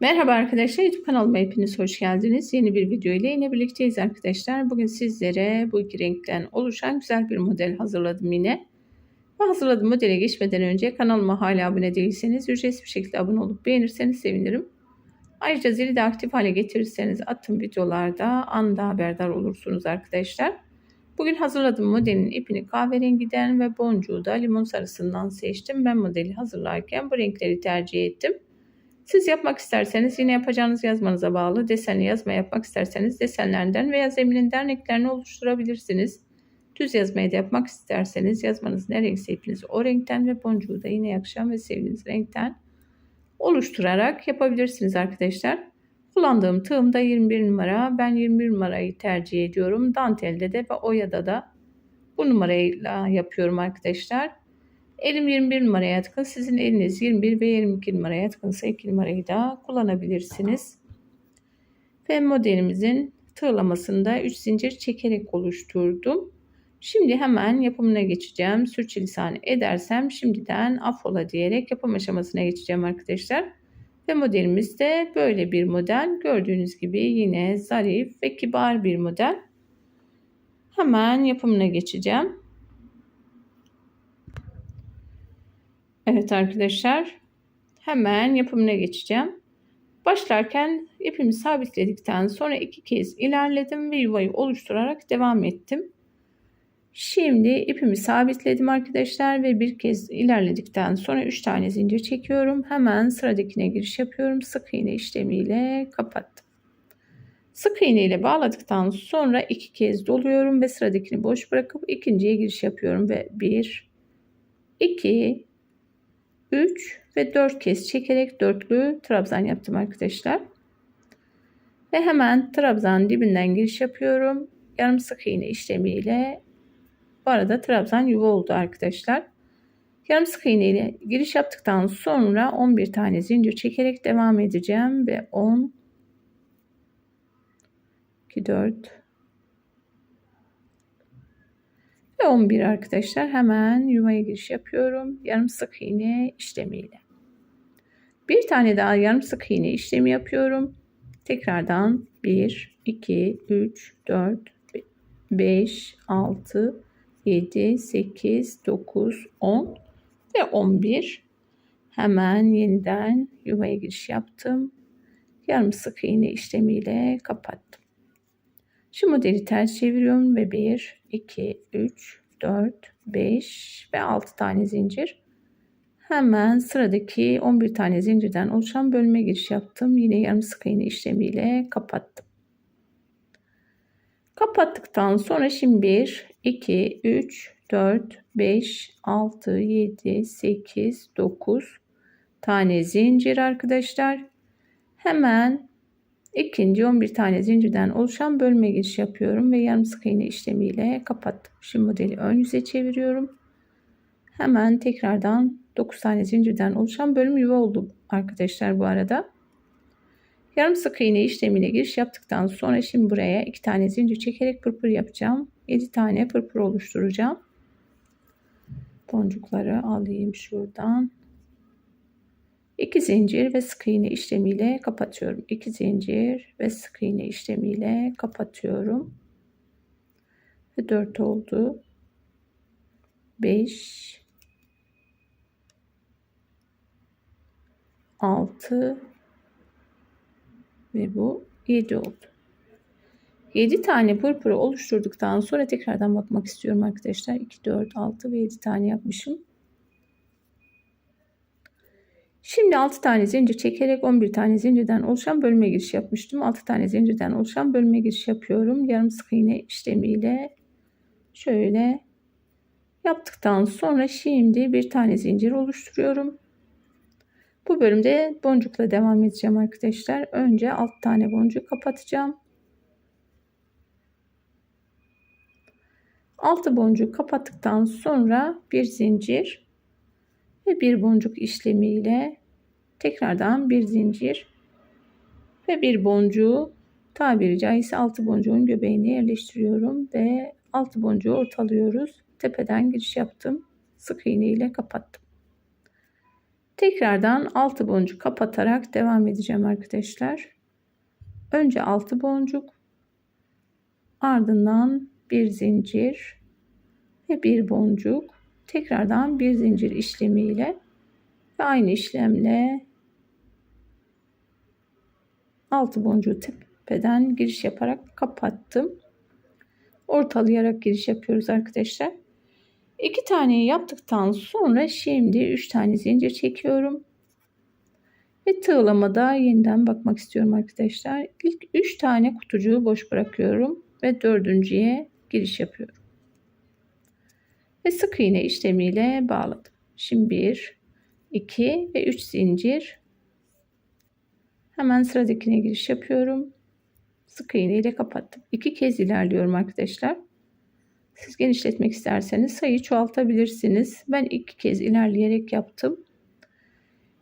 Merhaba arkadaşlar YouTube kanalıma hepiniz hoş geldiniz. Yeni bir video ile yine birlikteyiz arkadaşlar. Bugün sizlere bu iki renkten oluşan güzel bir model hazırladım yine. Bu hazırladığım modele geçmeden önce kanalıma hala abone değilseniz ücretsiz bir şekilde abone olup beğenirseniz sevinirim. Ayrıca zili de aktif hale getirirseniz attığım videolarda anda haberdar olursunuz arkadaşlar. Bugün hazırladığım modelin ipini kahverengiden ve boncuğu da limon sarısından seçtim. Ben modeli hazırlarken bu renkleri tercih ettim. Siz yapmak isterseniz yine yapacağınız yazmanıza bağlı desenli yazma yapmak isterseniz desenlerden veya zemininden renklerini oluşturabilirsiniz. Düz yazmayı da yapmak isterseniz yazmanız ne renkse ipinizi o renkten ve boncuğu da yine yakışan ve sevdiğiniz renkten oluşturarak yapabilirsiniz arkadaşlar. Kullandığım tığım da 21 numara. Ben 21 numarayı tercih ediyorum. Dantelde de ve oyada da bu numarayla yapıyorum arkadaşlar. Elim 21 numaraya yatkın. Sizin eliniz 21 ve 22 numaraya yatkınsa 2 numarayı da kullanabilirsiniz. Ve modelimizin tığlamasında 3 zincir çekerek oluşturdum. Şimdi hemen yapımına geçeceğim. Sürçülisan edersem şimdiden affola diyerek yapım aşamasına geçeceğim arkadaşlar. Ve modelimiz de böyle bir model. Gördüğünüz gibi yine zarif ve kibar bir model. Hemen yapımına geçeceğim. Evet arkadaşlar hemen yapımına geçeceğim. Başlarken ipimi sabitledikten sonra iki kez ilerledim ve yuvayı oluşturarak devam ettim. Şimdi ipimi sabitledim arkadaşlar ve bir kez ilerledikten sonra 3 tane zincir çekiyorum. Hemen sıradakine giriş yapıyorum. Sık iğne işlemiyle kapattım. Sık iğne ile bağladıktan sonra iki kez doluyorum ve sıradakini boş bırakıp ikinciye giriş yapıyorum ve 1 2 3 ve 4 kez çekerek dörtlü trabzan yaptım arkadaşlar. Ve hemen trabzan dibinden giriş yapıyorum. Yarım sık iğne işlemiyle bu arada trabzan yuva oldu arkadaşlar. Yarım sık iğne ile giriş yaptıktan sonra 11 tane zincir çekerek devam edeceğim ve 10 2 4 Ve 11 arkadaşlar hemen yuvaya giriş yapıyorum. Yarım sık iğne işlemiyle. Bir tane daha yarım sık iğne işlemi yapıyorum. Tekrardan 1, 2, 3, 4, 5, 6, 7, 8, 9, 10 ve 11. Hemen yeniden yuvaya giriş yaptım. Yarım sık iğne işlemiyle kapattım. Şu modeli ters çeviriyorum ve 1, 2, 3, 4, 5 ve 6 tane zincir. Hemen sıradaki 11 tane zincirden oluşan bölme giriş yaptım. Yine yarım sık iğne işlemiyle kapattım. Kapattıktan sonra şimdi 1, 2, 3, 4, 5, 6, 7, 8, 9 tane zincir arkadaşlar. Hemen İkinci 11 tane zincirden oluşan bölme giriş yapıyorum ve yarım sık iğne işlemiyle kapattım. Şimdi modeli ön yüze çeviriyorum. Hemen tekrardan 9 tane zincirden oluşan bölüm yuva oldu arkadaşlar bu arada. Yarım sık iğne işlemine giriş yaptıktan sonra şimdi buraya 2 tane zincir çekerek pırpır yapacağım. 7 tane pırpır oluşturacağım. Boncukları alayım şuradan. 2 zincir ve sık iğne işlemiyle kapatıyorum. 2 zincir ve sık iğne işlemiyle kapatıyorum. Ve 4 oldu. 5 6 ve bu 7 oldu. 7 tane pırpırı oluşturduktan sonra tekrardan bakmak istiyorum arkadaşlar. 2, 4, 6 ve 7 tane yapmışım. Şimdi 6 tane zincir çekerek 11 tane zincirden oluşan bölme giriş yapmıştım. 6 tane zincirden oluşan bölme giriş yapıyorum. Yarım sık iğne işlemiyle şöyle yaptıktan sonra şimdi bir tane zincir oluşturuyorum. Bu bölümde boncukla devam edeceğim arkadaşlar. Önce 6 tane boncuk kapatacağım. 6 boncuk kapattıktan sonra bir zincir ve bir boncuk işlemiyle tekrardan bir zincir ve bir boncuğu tabiri caizse altı boncuğun göbeğine yerleştiriyorum ve altı boncuğu ortalıyoruz. Tepeden giriş yaptım. Sık iğne ile kapattım. Tekrardan 6 boncuk kapatarak devam edeceğim arkadaşlar. Önce 6 boncuk ardından bir zincir ve bir boncuk tekrardan bir zincir işlemiyle ve aynı işlemle 6 boncuğu tepeden giriş yaparak kapattım. Ortalayarak giriş yapıyoruz arkadaşlar. 2 tane yaptıktan sonra şimdi 3 tane zincir çekiyorum. Ve tığlamada yeniden bakmak istiyorum arkadaşlar. İlk 3 tane kutucuğu boş bırakıyorum ve dördüncüye giriş yapıyorum. Ve sık iğne işlemiyle bağladım. Şimdi 1, 2 ve 3 zincir. Hemen sıradakine giriş yapıyorum. Sık iğne ile kapattım. 2 kez ilerliyorum arkadaşlar. Siz genişletmek isterseniz sayıyı çoğaltabilirsiniz. Ben iki kez ilerleyerek yaptım.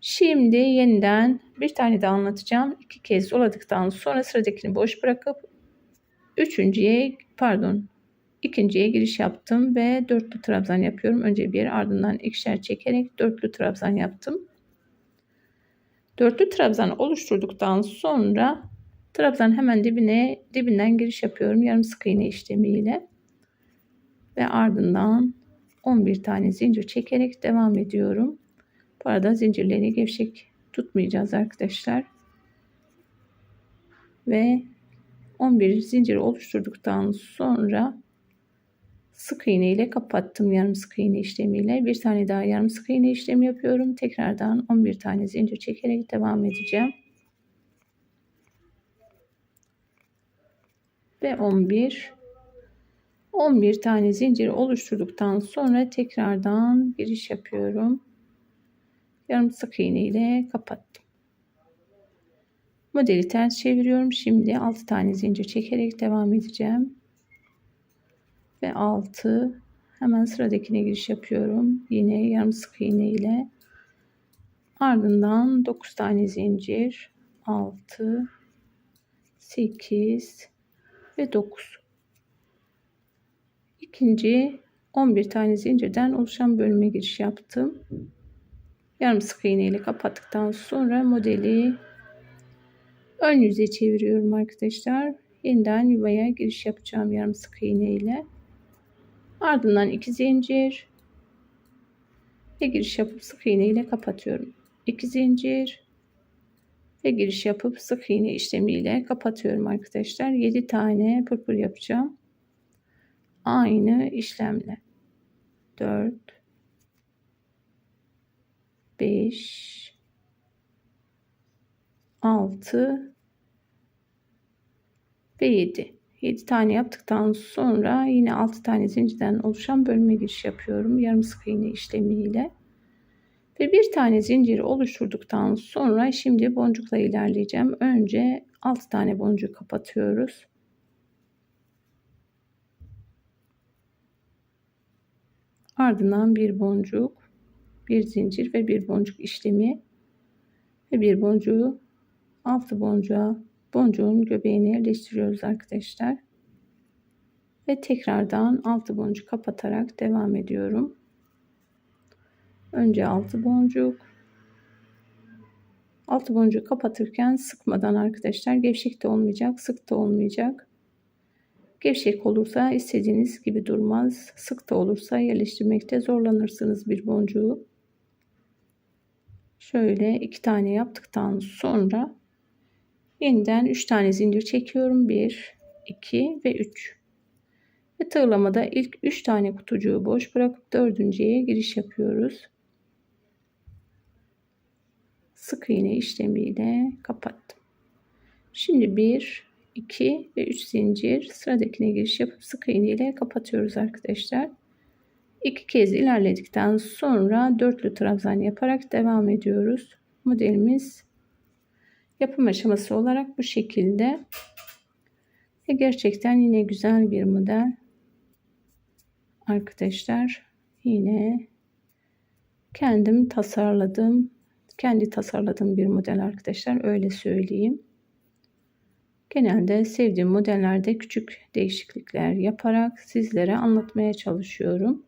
Şimdi yeniden bir tane daha anlatacağım. İki kez doladıktan sonra sıradakini boş bırakıp üçüncüye pardon ikinciye giriş yaptım ve dörtlü trabzan yapıyorum. Önce bir ardından ikişer çekerek dörtlü trabzan yaptım. Dörtlü trabzan oluşturduktan sonra trabzan hemen dibine dibinden giriş yapıyorum yarım sık iğne işlemiyle ve ardından 11 tane zincir çekerek devam ediyorum. Bu arada zincirleri gevşek tutmayacağız arkadaşlar. Ve 11 zincir oluşturduktan sonra sık iğne ile kapattım yarım sık iğne işlemiyle. Bir tane daha yarım sık iğne işlemi yapıyorum. Tekrardan 11 tane zincir çekerek devam edeceğim. Ve 11 11 tane zincir oluşturduktan sonra tekrardan giriş yapıyorum. Yarım sık iğne ile kapattım. Modeli ters çeviriyorum. Şimdi 6 tane zincir çekerek devam edeceğim. Ve 6 hemen sıradakine giriş yapıyorum. Yine yarım sık iğne ile ardından 9 tane zincir 6 8 ve 9 ikinci 11 tane zincirden oluşan bölüme giriş yaptım. Yarım sık iğne ile kapattıktan sonra modeli ön yüze çeviriyorum arkadaşlar. Yeniden yuvaya giriş yapacağım yarım sık iğne ile. Ardından iki zincir. Ve giriş yapıp sık iğne ile kapatıyorum. 2 zincir. Ve giriş yapıp sık iğne işlemiyle kapatıyorum arkadaşlar. 7 tane pırpır yapacağım. Aynı işlemle. 4 5 6 ve 7 7 tane yaptıktan sonra yine 6 tane zincirden oluşan bölme giriş yapıyorum yarım sık iğne işlemiyle. Ve bir tane zincir oluşturduktan sonra şimdi boncukla ilerleyeceğim. Önce 6 tane boncuk kapatıyoruz. Ardından bir boncuk, bir zincir ve bir boncuk işlemi. Ve bir boncuğu altı boncuğa boncuğun göbeğine yerleştiriyoruz arkadaşlar. Ve tekrardan altı boncuk kapatarak devam ediyorum. Önce altı boncuk. Altı boncuğu kapatırken sıkmadan arkadaşlar gevşek de olmayacak, sık da olmayacak. Gevşek olursa istediğiniz gibi durmaz. Sık da olursa yerleştirmekte zorlanırsınız bir boncuğu. Şöyle iki tane yaptıktan sonra yeniden üç tane zincir çekiyorum. Bir, iki ve üç. Ve tığlamada ilk üç tane kutucuğu boş bırakıp dördüncüye giriş yapıyoruz. Sık iğne işlemiyle kapattım. Şimdi bir 2 ve 3 zincir sıradakine giriş yapıp sık iğne ile kapatıyoruz arkadaşlar. İki kez ilerledikten sonra dörtlü trabzan yaparak devam ediyoruz. Modelimiz yapım aşaması olarak bu şekilde. Ve gerçekten yine güzel bir model. Arkadaşlar yine kendim tasarladım. Kendi tasarladığım bir model arkadaşlar öyle söyleyeyim. Genelde sevdiğim modellerde küçük değişiklikler yaparak sizlere anlatmaya çalışıyorum.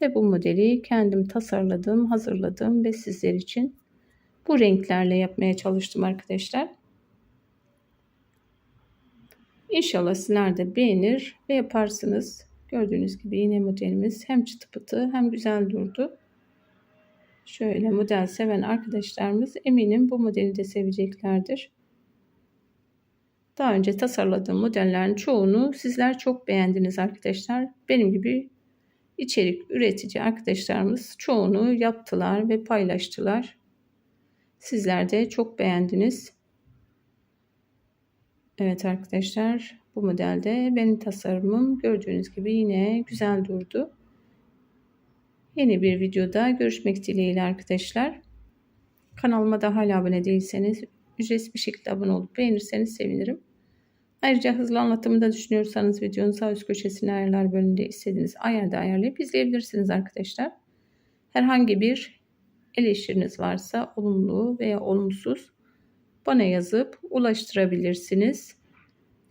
Ve bu modeli kendim tasarladım, hazırladım ve sizler için bu renklerle yapmaya çalıştım arkadaşlar. İnşallah sizler de beğenir ve yaparsınız. Gördüğünüz gibi yine modelimiz hem çıtı pıtı hem güzel durdu. Şöyle model seven arkadaşlarımız eminim bu modeli de seveceklerdir. Daha önce tasarladığım modellerin çoğunu sizler çok beğendiniz arkadaşlar. Benim gibi içerik üretici arkadaşlarımız çoğunu yaptılar ve paylaştılar. Sizler de çok beğendiniz. Evet arkadaşlar bu modelde benim tasarımım gördüğünüz gibi yine güzel durdu. Yeni bir videoda görüşmek dileğiyle arkadaşlar. Kanalıma da hala abone değilseniz ücretsiz bir şekilde abone olup beğenirseniz sevinirim. Ayrıca hızlı anlatımı da düşünüyorsanız videonun sağ üst köşesine ayarlar bölümünde istediğiniz ayarda ayarlayıp izleyebilirsiniz arkadaşlar. Herhangi bir eleştiriniz varsa olumlu veya olumsuz bana yazıp ulaştırabilirsiniz.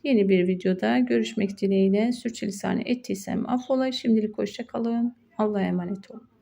Yeni bir videoda görüşmek dileğiyle sürçülisan ettiysem affola. Şimdilik hoşça kalın. Allah'a emanet olun.